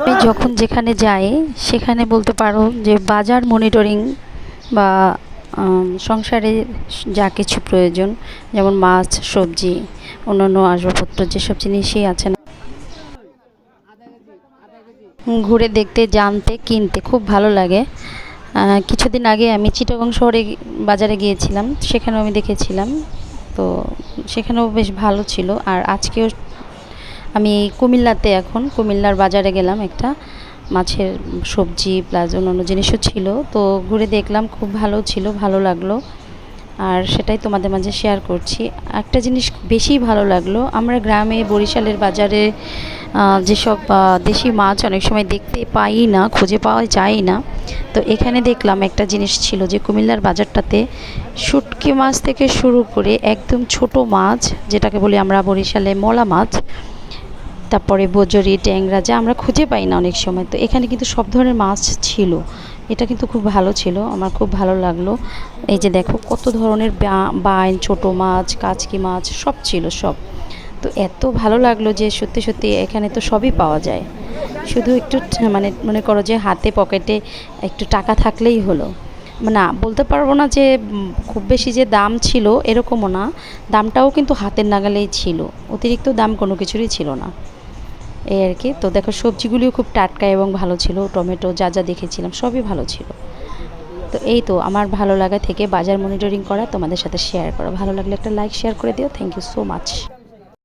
আমি যখন যেখানে যাই সেখানে বলতে পারো যে বাজার মনিটরিং বা সংসারে যা কিছু প্রয়োজন, যেমন মাছ, সবজি, অন্যান্য আসবাবপত্র, যেসব জিনিসই আছে না। ঘুরে দেখতে, জানতে, কিনতে খুব ভালো লাগে। কিছুদিন আগে আমি চিটাগং শহরে বাজারে গিয়েছিলাম, সেখানেও আমি দেখেছিলাম। তো, সেখানেও বেশ ভালো ছিল। আর আজকেও আমি কুমিল্লাতে এখন, কুমিল্লার বাজারে গেলাম একটা মাছের সবজি প্লাস অন্যান্য জিনিসও ছিল। তো ঘুরে দেখলাম খুব ভালো ছিল, ভালো লাগল। আর সেটাই তোমাদের মাঝে শেয়ার করছি। একটা জিনিস বেশি ভালো লাগল, আমরা গ্রামে বরিশালের বাজারে যেসব দেশি মাছ অনেক সময় দেখতে পাই না, খুঁজে পাওয়া যায় না। তো এখানে দেখলাম একটা জিনিস ছিল যে কুমিল্লার বাজারটাতে শুটকি মাছ থেকে শুরু করে একদম ছোট মাছ, যেটাকে বলি আমরা বরিশালে মলা মাছ তারপরে বজরি, ট্যাংরা যা আমরা খুঁজে পাই না অনেক সময়। তো এখানে কিন্তু সব ধরনের মাছ ছিল। এটা কিন্তু খুব ভালো ছিল, আমার খুব ভালো লাগল। এই যে দেখো কত ধরনের বাইন, ছোট মাছ, কাচকি মাছ, সব ছিল সব। তো এত ভালো লাগল যে সত্যি সত্যি এখানে তো সবই পাওয়া যায়। শুধু একটু মানে মনে করো যে হাতে পকেটে একটু টাকা থাকলেই হলো। না, বলতে পারব না যে খুব বেশি যে দাম ছিল এরকমও না। দামটাও কিন্তু হাতের নাগালেই ছিল। অতিরিক্ত দাম কোনো কিছুরই ছিল না। এই আর কি। তো দেখো, সবজিগুলিও খুব টাটকা এবং ভালো ছিল, টমেটো যা যা দেখেছিলাম সবই ভালো ছিল। তো এই তো আমার ভালো লাগা থেকে বাজার মনিটরিং করা তোমাদের সাথে শেয়ার করা। ভালো লাগলে একটা লাইক শেয়ার করে দিও। Thank you so much